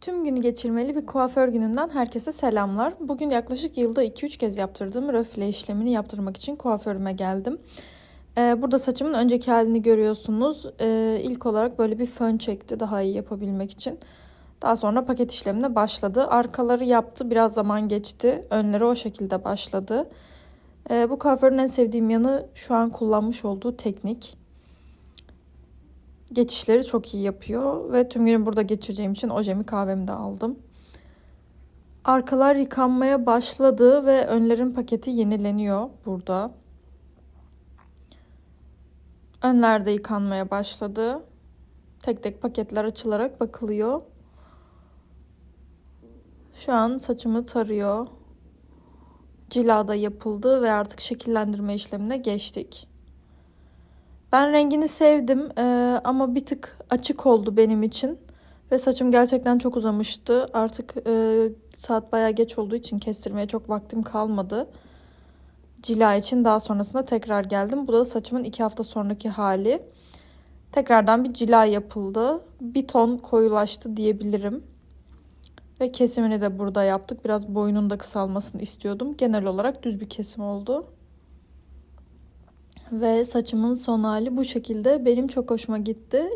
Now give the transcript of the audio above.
Tüm günü geçirmeli bir kuaför gününden herkese selamlar. Bugün yaklaşık yılda 2-3 kez yaptırdığım röfle işlemini yaptırmak için kuaförüme geldim. Ee, burada saçımın önceki halini görüyorsunuz. Ee, ilk olarak böyle bir fön çekti daha iyi yapabilmek için. Daha sonra paket işlemine başladı. Arkaları yaptı biraz zaman geçti. Önleri o şekilde başladı. Ee, bu kuaförün en sevdiğim yanı şu an kullanmış olduğu teknik geçişleri çok iyi yapıyor ve tüm günü burada geçireceğim için ojemi kahvemi de aldım. Arkalar yıkanmaya başladı ve önlerin paketi yenileniyor burada. Önler de yıkanmaya başladı. Tek tek paketler açılarak bakılıyor. Şu an saçımı tarıyor. Cila da yapıldı ve artık şekillendirme işlemine geçtik. Ben rengini sevdim ee, ama bir tık açık oldu benim için. Ve saçım gerçekten çok uzamıştı. Artık e, saat bayağı geç olduğu için kestirmeye çok vaktim kalmadı. Cila için daha sonrasında tekrar geldim. Bu da saçımın iki hafta sonraki hali. Tekrardan bir cila yapıldı. Bir ton koyulaştı diyebilirim. Ve kesimini de burada yaptık. Biraz boynun da kısalmasını istiyordum. Genel olarak düz bir kesim oldu. Ve saçımın son hali bu şekilde. Benim çok hoşuma gitti.